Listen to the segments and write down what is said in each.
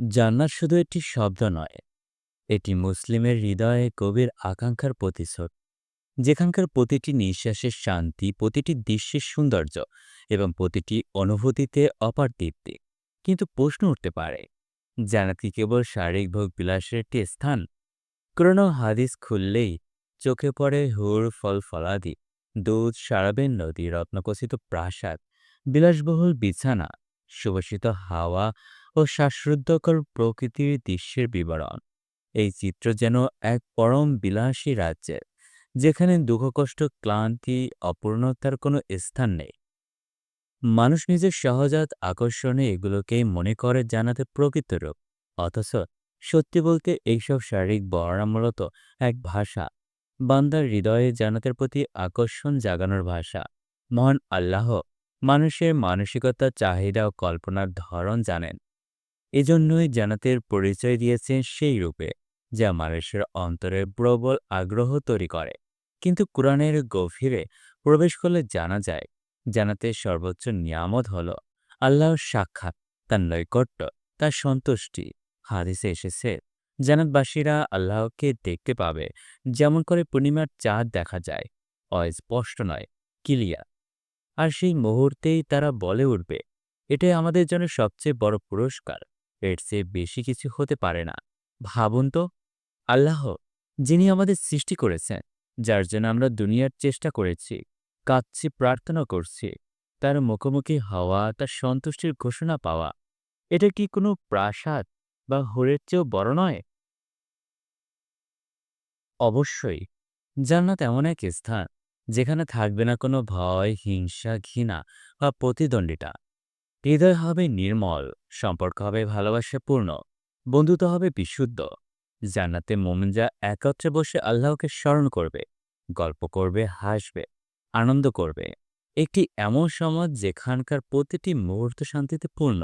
জান্নাত শুধু একটি শব্দ নয়, এটি মুসলিমের হৃদয়ে কবির আকাঙ্ক্ষার প্রতিশোধ যেখানকার প্রতিটি নিঃশ্বাসের শান্তি, প্রতিটি দৃশ্যের সৌন্দর্য এবং প্রতিটি অনুভূতিতে অপার তৃপ্তি। কিন্তু প্রশ্ন উঠতে পারে, জান্নাত কি কেবল শারীরিক ভোগ বিলাসের একটি স্থান? কোনো হাদিস খুললেই চোখে পড়ে হুর, ফল, ফলাদি, দুধ, সারাবেন নদী রত্নকসিত প্রাসাদ, বিলাসবহুল বিছানা, সুবাসিত হাওয়া ও শ্বাসরুদ্ধকর প্রকৃতির দৃশ্যের বিবরণ। এই চিত্র যেন এক পরম বিলাসী রাজ্যের, যেখানে দুঃখকষ্ট ক্লান্তি, অপূর্ণতার কোনো স্থান নেই। মানুষ নিজের সহজাত আকর্ষণে এগুলোকেই মনে করে জানাতে প্রকৃত রূপ। অথচ সত্যি বলতে এইসব শারীরিক বর্ণনা মূলত এক ভাষা। বান্দার হৃদয়ে জানাতের প্রতি আকর্ষণ জাগানোর ভাষা। মহান আল্লাহ মানুষের মানসিকতা, চাহিদা ও কল্পনার ধরন জানেন। এজন্যই জানাতের পরিচয় দিয়েছেন সেই রূপে, যা মানুষের অন্তরে প্রবল আগ্রহ তৈরি করে। কিন্তু কোরআনের গভীরে প্রবেশ করলে জানা যায়, জান্নাতের সর্বোচ্চ নিয়ামত হল আল্লাহর সাক্ষাৎ, তার নৈকট্য, তার সন্তুষ্টি। হাদিসে এসেছে জানাতবাসীরা আল্লাহকে দেখতে পাবে, যেমন করে পূর্ণিমার চাঁদ দেখা যায়, অস্পষ্ট নয় কিলিয়া আর সেই মুহূর্তেই তারা বলে উঠবে, এটাই আমাদের জন্য সবচেয়ে বড় পুরস্কার। এর চেয়ে বেশি কিছু হতে পারে না। ভাবুন তো, আল্লাহ, যিনি আমাদের সৃষ্টি করেছেন, যার জন্য আমরা দুনিয়ার চেষ্টা করেছি, কাঁদছি, প্রার্থনা করছি, তার মুখোমুখি হওয়া, তার সন্তুষ্টির ঘোষণা পাওয়া, এটা কি কোনো প্রাসাদ বা হোরের চেয়েও বড় নয়? অবশ্যই, জান্নাত এমন এক স্থান, যেখানে থাকবে না কোনো ভয়, হিংসা, ঘৃণা বা প্রতিদ্বন্দ্বিতা। হৃদয় হবে নির্মল, সম্পর্ক হবে ভালোবাসাপূর্ণ, বন্ধুত্ব হবে বিশুদ্ধ। জান্নাতে মোমিনরা একত্রে বসে আল্লাহকে স্মরণ করবে, গল্প করবে, হাসবে, আনন্দ করবে। একটি এমন সমাজ যেখানকার প্রতিটি মুহূর্ত শান্তিতে পূর্ণ।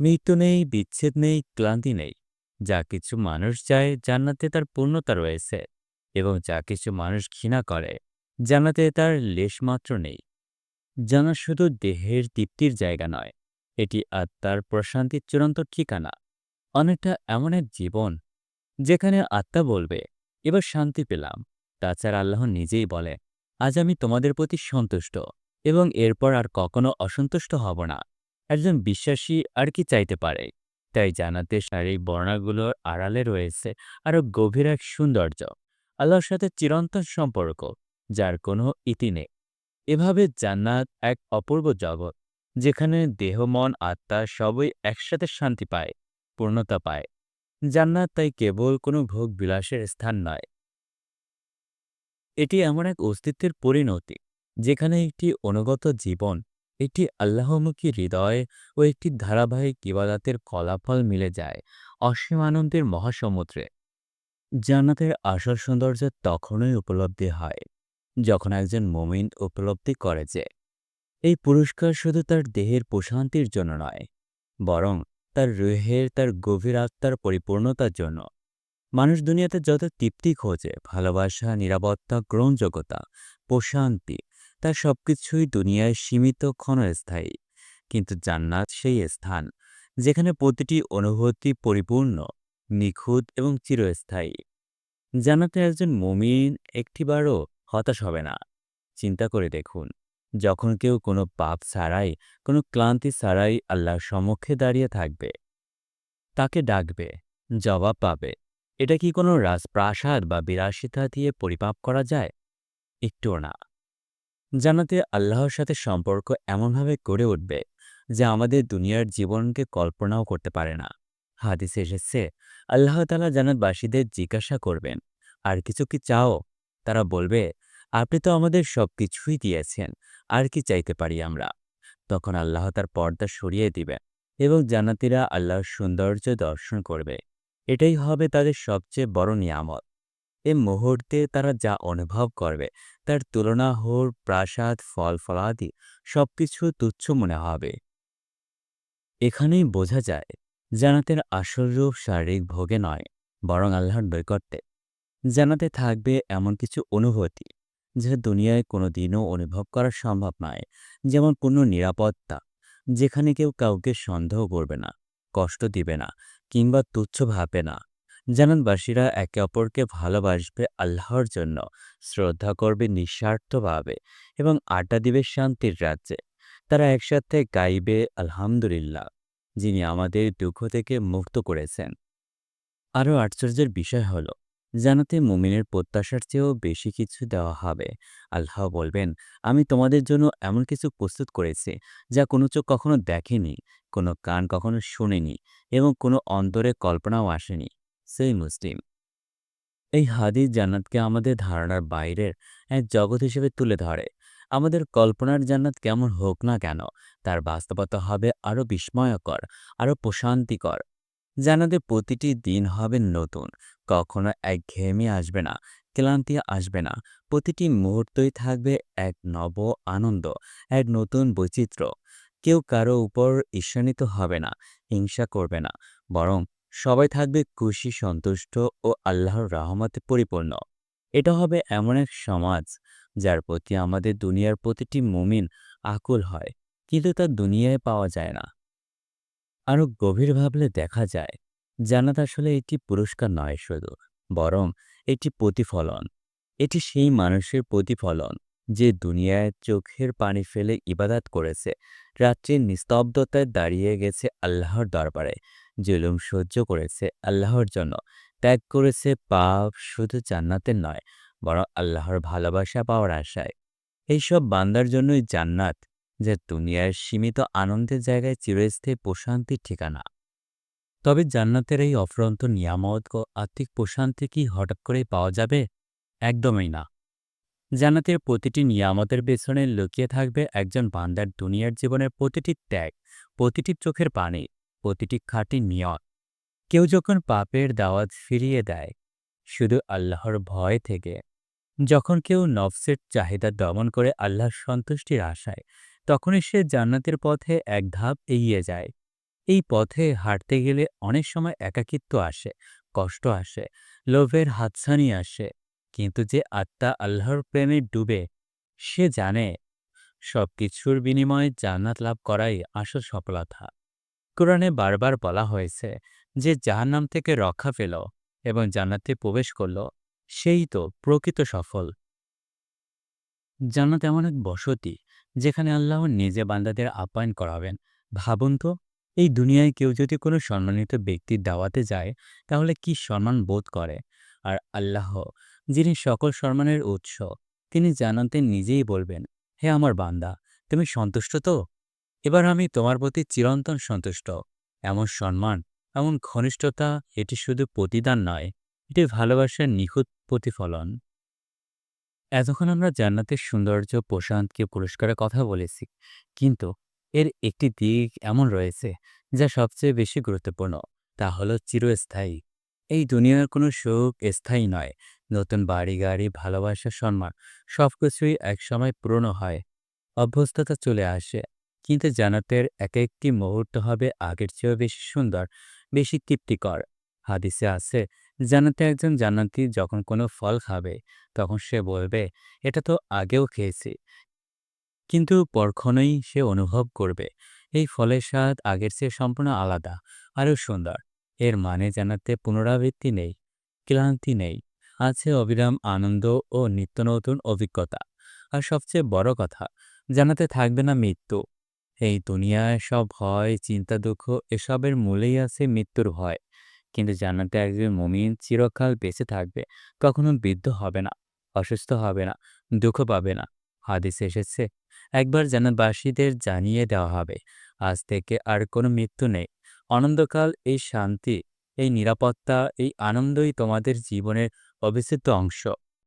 মৃত্যু নেই, বিচ্ছেদ নেই, ক্লান্তি নেই। যা কিছু মানুষ চায় জান্নাতে তার পূর্ণতা রয়েছে এবং যা কিছু মানুষ ঘৃণা করে, জান্নাতে তার লেশমাত্র নেই। জানা শুধু দেহের তৃপ্তির জায়গা নয়, এটি আত্মার প্রশান্তির চূড়ান্ত ঠিকানা। অনেকটা এমন এক জীবন, যেখানে আত্মা বলবে, এবার শান্তি পেলাম। তাছাড়া আল্লাহ নিজেই বলে, আজ আমি তোমাদের প্রতি সন্তুষ্ট এবং এরপর আর কখনো অসন্তুষ্ট হব না। একজন বিশ্বাসী আর কি চাইতে পারে? তাই জানাতে শারীরিক বর্ণাগুলোর আড়ালে রয়েছে আরও গভীর এক সৌন্দর্য, আল্লাহর সাথে চিরন্তন সম্পর্ক, যার কোনো ইতি নেই। এভাবে জান্নাত এক অপূর্ব জগৎ, যেখানে দেহ, মন, আত্মা সবই একসাথে শান্তি পায়, পূর্ণতা পায়। জান্নাত তাই কেবল কোনো ভোগ বিলাসের স্থান নয়। এটি এমন এক অস্তিত্বের পরিণতি, যেখানে একটি অনুগত জীবন, একটি আল্লাহমুখী হৃদয় ও একটি ধারাবাহিক ইবাদাতের ফলাফল মিলে যায় অসীম আনন্দের মহাসমুদ্রে। জান্নাতের আসল সৌন্দর্য তখনই উপলব্ধি হয় যখন একজন মোমিন উপলব্ধি করে যে, এই পুরস্কার শুধু তার দেহের প্রশান্তির জন্য নয়, বরং তার রুহের, তার গভীর আত্মার পরিপূর্ণতার জন্য। মানুষ দুনিয়াতে যত তৃপ্তি খোঁজে, ভালোবাসা, নিরাপত্তা, গ্রহণযোগ্যতা, প্রশান্তি তার সবকিছুই দুনিয়ায় সীমিত ক্ষণস্থায়ী। কিন্তু জান্নাত সেই স্থান, যেখানে প্রতিটি অনুভূতি পরিপূর্ণ, নিখুঁত এবং চিরস্থায়ী। জান্নাতে একজন মমিন একটিবারও হতাশ হবে না। চিন্তা করে দেখুন, যখন কেউ কোনো পাপ ছাড়াই, কোনো ক্লান্তি ছাড়াই আল্লাহর সম্মুখে দাঁড়িয়ে থাকবে, তাকে ডাকবে, জবাব পাবে। এটা কি কোনো রাজপ্রাসাদ বা বিলাসিতা দিয়ে পরিমাপ করা যায়? একটুও না। জানাতে আল্লাহর সাথে সম্পর্ক এমনভাবে গড়ে উঠবে যা আমাদের দুনিয়ার জীবনকে কল্পনাও করতে পারে না। হাদিসে এসেছে, আল্লাহ তালা জানাতবাসীদের জিজ্ঞাসা করবেন, আর কিছু কি চাও? তারা বলবে আপনি তো আমাদের সব কিছুই দিয়েছেন, আর কি চাইতে পারি আমরা? তখন আল্লাহ তার পর্দা সরিয়ে দিবেন এবং জান্নাতীরা আল্লাহর সৌন্দর্য দর্শন করবে। এটাই হবে তাদের সবচেয়ে বড় নিয়ামত। এ মুহূর্তে তারা যা অনুভব করবে, তার তুলনা হোর প্রাসাদ, ফল, ফলাদি, সবকিছু তুচ্ছ মনে হবে। এখানেই বোঝা যায় জানাতের আসল রূপ শারীরিক ভোগে নয়, বরং আল্লাহর নৈকট্যে। জানাতে থাকবে এমন কিছু অনুভূতি যা দুনিয়ায় কোনো দিনও অনুভব করা সম্ভব নয়। যেমন পূর্ণ নিরাপত্তা, যেখানে কেউ কাউকে সন্দেহ করবে না, কষ্ট দিবে না, কিংবা তুচ্ছ ভাবে না। জানানবাসীরা একে অপরকে ভালোবাসবে আল্লাহর জন্য, শ্রদ্ধা করবে নিঃস্বার্থভাবে, এবং আড্ডা দিবে শান্তির রাজ্যে। তারা একসাথে গাইবে আলহামদুলিল্লাহ, যিনি আমাদের দুঃখ থেকে মুক্ত করেছেন। আরও আশ্চর্যের বিষয় হল জানাতে মুমিনের প্রত্যাশার চেয়েও বেশি কিছু দেওয়া হবে। আল্লাহ বলবেন, আমি তোমাদের জন্য এমন কিছু প্রস্তুত করেছি, যা কোনো চোখ কখনো দেখেনি, কোনো কান কখনো শোনেনি এবং কোনো অন্তরে কল্পনাও আসেনি। সেই মুসলিম। এই হাদিস জান্নাতকে আমাদের ধারণার বাইরের এক জগৎ হিসেবে তুলে ধরে। আমাদের কল্পনার জান্নাত কেমন হোক না কেন, তার বাস্তবতা হবে আরও বিস্ময়কর, আরও প্রশান্তিকর। জান্নাতের প্রতিটি দিন হবে নতুন। কখনো এক একঘেয়েমি আসবে না, ক্লান্তি আসবে না। প্রতিটি মুহূর্তই থাকবে এক নব আনন্দ, এক নতুন বৈচিত্র্য। কেউ কারও উপর ঈর্ষান্বিত হবে না, হিংসা করবে না। বরং সবাই থাকবে খুশি, সন্তুষ্ট ও আল্লাহর রহমতে পরিপূর্ণ। এটা হবে এমন এক সমাজ, যার প্রতি আমাদের দুনিয়ার প্রতিটি মুমিন আকুল হয়, কিন্তু তা দুনিয়ায় পাওয়া যায় না। আরও গভীর ভাবলে দেখা যায়, জান্নাত আসলে একটি পুরস্কার নয় শুধু, বরং এটি প্রতিফলন। এটি সেই মানুষের প্রতিফলন যে দুনিয়ায় চোখের পানি ফেলে ইবাদাত করেছে, রাত্রির নিস্তব্ধতায় দাঁড়িয়ে গেছে আল্লাহর দরবারে, জুলুম সহ্য করেছে আল্লাহর জন্য, ত্যাগ করেছে পাপ শুধু জান্নাতের নয়, বরং আল্লাহর ভালোবাসা পাওয়ার আশায়। এইসব বান্দার জন্যই জান্নাত যা দুনিয়ার সীমিত আনন্দের জায়গায় চিরস্থায়ী প্রশান্তির ঠিকানা। তবে জান্নাতের এই অফরন্ত নিয়ামত ও আত্মিক প্রশান্তি কি হঠাৎ করেই পাওয়া যাবে? একদমই না। জান্নাতের প্রতিটি নিয়ামতের পেছনে লুকিয়ে থাকবে একজন বান্দার দুনিয়ার জীবনের প্রতিটি ত্যাগ, প্রতিটি চোখের পানি, প্রতিটি খাঁটি নিয়ত। কেউ যখন পাপের দাওয়াত ফিরিয়ে দেয়, শুধু আল্লাহর ভয় থেকে। যখন কেউ নফসের চাহিদা দমন করে আল্লাহর সন্তুষ্টির আশায় তখনই সে জান্নাতের পথে এক ধাপ এগিয়ে যায়। এই পথে হাঁটতে গেলে অনেক সময় একাকিত্ব আসে, কষ্ট আসে, লোভের হাতছানি আসে। কিন্তু যে আত্মা আল্লাহর প্রেমে ডুবে, সে জানে সব কিছুর বিনিময়ে জান্নাত লাভ করাই আসল সফলতা। কোরআনে বারবার বলা হয়েছে যে জাহান্নাম থেকে রক্ষা পেল এবং জান্নাতে প্রবেশ করল, সেই তো প্রকৃত সফল। জান্নাত এমন এক বসতি যেখানে আল্লাহ নিজে বান্দাদের আপ্যায়ন করাবেন। ভাবুন তো, এই দুনিয়ায় কেউ যদি কোনো সম্মানিত ব্যক্তির দাওয়াতে যায়, তাহলে কি সম্মান বোধ করে? আর আল্লাহ, যিনি সকল সম্মানের উৎস, তিনি জানাতে নিজেই বলবেন, হে আমার বান্দা, তুমি সন্তুষ্ট তো? এবার আমি তোমার প্রতি চিরন্তন সন্তুষ্ট। এমন সম্মান, এমন ঘনিষ্ঠতা, এটি শুধু প্রতিদান নয়, এটি ভালোবাসার নিখুঁত প্রতিফলন। এতক্ষণ আমরা জান্নাতের সৌন্দর্য, প্রশান্তকে, পুরস্কারের কথা বলেছি। কিন্তু এর একটি দিক এমন রয়েছে, যা সবচেয়ে বেশি গুরুত্বপূর্ণ, তা হলো চিরস্থায়ী। এই দুনিয়ার কোনো সুখ স্থায়ী নয়। নতুন বাড়ি, গাড়ি, ভালোবাসা, সম্মান সব কিছুই একসময় পুরনো হয়, অভ্যস্ততা চলে আসে। কিন্তু জান্নাতের এক একটি মুহূর্ত হবে আগের চেয়েও বেশি সুন্দর, বেশি তৃপ্তিকর। হাদিসে আছে জান্নাতে একজন জান্নাতি যখন কোনো ফল খাবে, তখন সে বলবে, এটা তো আগেও খেয়েছি। কিন্তু পরক্ষণেই সে অনুভব করবে, এই ফলের স্বাদ আগের চেয়ে সম্পূর্ণ আলাদা, আরও সুন্দর। এর মানে জানাতে পুনরাবৃত্তি নেই, ক্লান্তি নেই, আছে অবিরাম আনন্দ ও নিত্য নতুন অভিজ্ঞতা। আর সবচেয়ে বড় কথা জানাতে থাকবে না মৃত্যু। এই দুনিয়ায় সব ভয়, চিন্তা, দুঃখ, এসবের মূলেই আছে মৃত্যুর ভয়। কিন্তু জান্নাতে একজন মমিন চিরকাল বেঁচে থাকবে, কখনো বৃদ্ধ হবে না, অসুস্থ হবে না, দুঃখ পাবে না। হাদিস এসেছে, একবার জান্নাতবাসীদের জানিয়ে দেওয়া হবে, আজ থেকে আর কোনো মৃত্যু নেই। অনন্তকাল এই শান্তি, এই নিরাপত্তা, এই আনন্দই তোমাদের জীবনের অবিচ্ছেদ্য অংশ।